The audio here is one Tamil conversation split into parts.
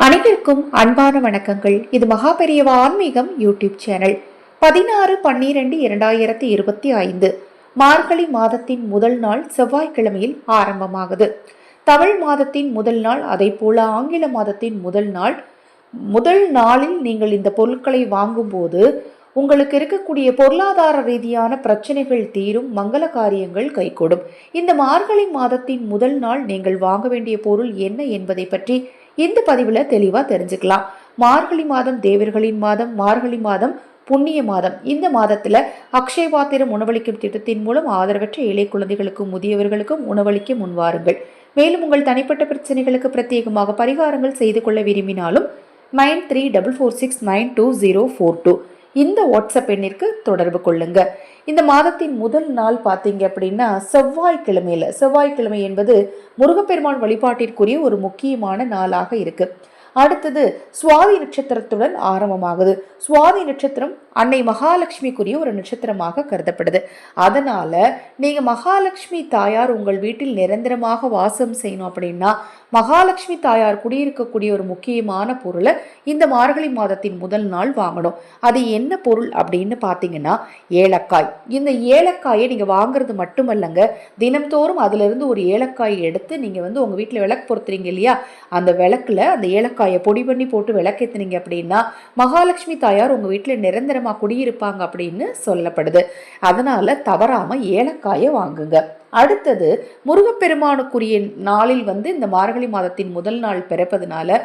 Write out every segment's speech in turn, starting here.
அனைவருக்கும் அன்பான வணக்கங்கள். இது மகாபெரியவா ஆன்மீகம் யூடியூப் சேனல். பதினாறு பன்னிரெண்டு இரண்டாயிரத்தி இருபத்தி ஐந்து. மார்கழி மாதத்தின் முதல் நாள் செவ்வாய்க்கிழமையில் ஆரம்பமாகுது. தமிழ் மாதத்தின் முதல் நாள் அதை போல ஆங்கில மாதத்தின் முதல் நாள். முதல் நாளில் நீங்கள் இந்த பொருட்களை வாங்கும்போது உங்களுக்கு இருக்கக்கூடிய பொருளாதார ரீதியான பிரச்சனைகள் தீரும் மங்கள காரியங்கள் கைகூடும். இந்த மார்கழி மாதத்தின் முதல் நாள் நீங்கள் வாங்க வேண்டிய பொருள் என்ன என்பதை பற்றி இந்த பதிவில் தெளிவாக தெரிஞ்சுக்கலாம். மார்கழி மாதம் தேவர்களின் மாதம் மார்கழி மாதம் புண்ணிய மாதம். இந்த மாதத்தில் அக்ஷய பாத்திரம் உணவளிக்கும் திட்டத்தின் மூலம் ஆதரவற்ற ஏழை குழந்தைகளுக்கும் முதியவர்களுக்கும் உணவளிக்க முன்வாருங்கள் மேலும் உங்கள் தனிப்பட்ட பிரச்சனைகளுக்கு பிரத்யேகமாக பரிகாரங்கள் செய்து கொள்ள விரும்பினாலும் nine three double four six nine two zero four two. இந்த வாட்ஸ்அப் எண்ணிற்கு தொடர்பு கொள்ளுங்கள் இந்த மாதத்தின் முதல் நாள் பார்த்தீங்க அப்படின்னா செவ்வாய்க்கிழமையில. செவ்வாய்க்கிழமை என்பது முருகப்பெருமான் வழிபாட்டிற்குரிய ஒரு முக்கியமான நாளாக இருக்குது அடுத்தது சுவாதி நட்சத்திரத்துடன் ஆரம்பமாகுது. சுவாதி நட்சத்திரம் அன்னை மகாலட்சுமிக்குரிய ஒரு நட்சத்திரமாக கருதப்படுது. அதனால் நீங்கள் மகாலட்சுமி தாயார் உங்கள் வீட்டில் நிரந்தரமாக வாசம் செய்யணும் அப்படின்னா மகாலட்சுமி தாயார் குடியிருக்கக்கூடிய ஒரு முக்கியமான பொருளை இந்த மார்கழி மாதத்தின் முதல் நாள் வாங்கணும். அது என்ன பொருள் அப்படின்னு பார்த்தீங்கன்னா ஏலக்காய். இந்த ஏலக்காயை நீங்கள் வாங்குறது மட்டுமல்லங்க தினம்தோறும் அதிலிருந்து ஒரு ஏலக்காய் எடுத்து நீங்கள் வந்து உங்கள் வீட்டில் விளக்கு பொறுத்துறீங்க இல்லையா? அந்த விளக்கில் அந்த ஏலக்காய் பொடி பண்ணி போட்டு விளக்கேத்துனீங்க அப்படின்னா மகாலட்சுமி தாயார் உங்கள் வீட்டில் நிரந்தரமாக குடியிருப்பாங்க அப்படின்னு சொல்லப்படுது. அதனால் தவறாமல் ஏலக்காயை வாங்குங்க. அடுத்தது முருகப்பெருமானுக்குரிய நாளில் வந்து இந்த மார்கழி மாதத்தின் முதல் நாள் பிறப்பதுனால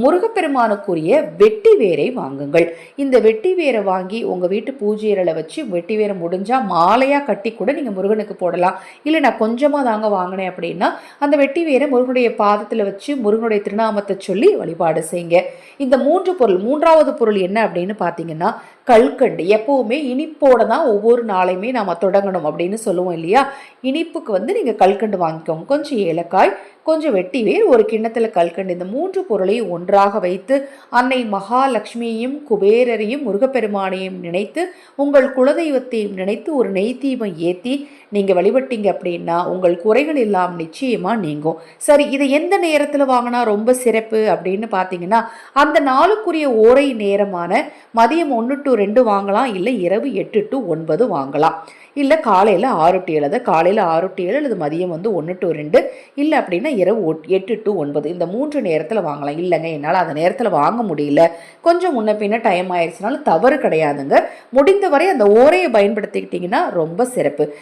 முருகப்பெருமானுக்குரிய வெட்டி வேரை வாங்குங்கள். இந்த வெட்டி வேரை வாங்கி உங்கள் வீட்டு பூஜையரில் வச்சு வெட்டி வேரை முடிஞ்சால் மாலையாக கட்டி கூட நீங்கள் முருகனுக்கு போடலாம். இல்லை நான் கொஞ்சமாக தாங்க வாங்கினேன் அப்படின்னா அந்த வெட்டி வேரை முருகனுடைய பாதத்தில் வச்சு முருகனுடைய திருநாமத்தை சொல்லி வழிபாடு செய்யுங்க. இந்த மூன்று பொருள் மூன்றாவது பொருள் என்ன அப்படின்னு பார்த்தீங்கன்னா கல்கண்டு. எப்போவுமே இனிப்போட தான் ஒவ்வொரு நாளையுமே நாம் தொடங்கணும் அப்படின்னு சொல்லுவோம் இல்லையா? இனிப்புக்கு வந்து நீங்கள் கல்கண்டு வாங்கிக்கோங்க. கொஞ்சம் ஏலக்காய் கொஞ்சம் வெட்டி வேர் ஒரு கிண்ணத்தில் கல்கண்டு. இந்த மூன்று பொருளையும் ஒன்றாக வைத்து அன்னை மகாலட்சுமியையும் குபேரரையும் முருகப்பெருமானையும் நினைத்து உங்கள் குலதெய்வத்தையும் நினைத்து ஒரு நெய் தீபம் ஏற்றி நீங்கள் வழிபட்டீங்க அப்படின்னா உங்கள் குறைகள் எல்லாம் நிச்சயமாக நீங்கும். சரி இதை எந்த நேரத்தில் வாங்கினா ரொம்ப சிறப்பு அப்படின்னு பார்த்தீங்கன்னா அந்த நாளுக்குரிய ஓரை நேரமான மதியம் ஒன்று டு ரெண்டு வாங்கலாம் இல்லை இரவு எட்டு டு ஒன்பது வாங்கலாம். இல்லை காலையில் ஆறு டு ஏழு அதாவது காலையில் ஆறு டு ஏழு அல்லது மதியம் வந்து ஒன்று டு ரெண்டு இல்லை அப்படின்னா இரவு ஒட்- எட்டு டு ஒன்பது இந்த மூன்று நேரத்தில் வாங்கலாம். இல்லைங்க என்னால் அந்த நேரத்தில் வாங்க முடியல. கொஞ்சம் முன்ன பின்ன டைம் ஆயிடுச்சுனாலும் தவறு கிடையாதுங்க. முடிந்தவரை அந்த ஓரையை பயன்படுத்திக்கிட்டிங்கன்னா ரொம்ப சிறப்பு.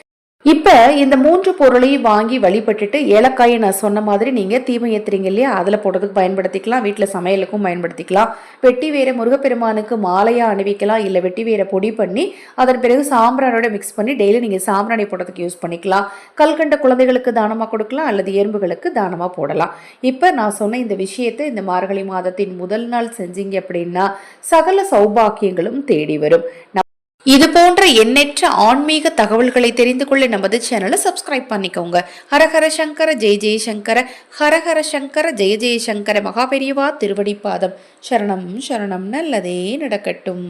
இப்போ இந்த மூன்று பொருளையும் வாங்கி வழிபட்டுட்டு ஏலக்காயை நான் சொன்ன மாதிரி நீங்கள் தீமை ஏற்றுறீங்க இல்லையா? அதில் போடுறதுக்கு பயன்படுத்திக்கலாம். வீட்டில் சமையலுக்கும் பயன்படுத்திக்கலாம். வெட்டி வேரை முருகப்பெருமானுக்கு மாலையாக அணிவிக்கலாம். இல்லை வெட்டி வேரை பொடி பண்ணி அதன் பிறகு சாம்பிரானோட மிக்ஸ் பண்ணி டெய்லி நீங்கள் சாம்பிராணி போடுறதுக்கு யூஸ் பண்ணிக்கலாம். கல்கண்ட குழந்தைகளுக்கு தானமாக கொடுக்கலாம். அல்லது எறும்புகளுக்கு தானமாக போடலாம். இப்போ நான் சொன்ன இந்த விஷயத்தை இந்த மார்கழி மாதத்தின் முதல் நாள் செஞ்சீங்க அப்படின்னா சகல சௌபாக்கியங்களும் தேடி வரும். இது போன்ற எண்ணற்ற ஆன்மீக தகவல்களை தெரிந்து கொள்ள நமது சேனலை சப்ஸ்கிரைப் பண்ணிக்கோங்க. ஹரஹர சங்கர ஜெய ஜெயசங்கர ஹரஹர சங்கர ஜெய ஜெயசங்கர மகாபெரியவா திருவடிப்பாதம் சரணம் சரணம். நல்லதே நடக்கட்டும்.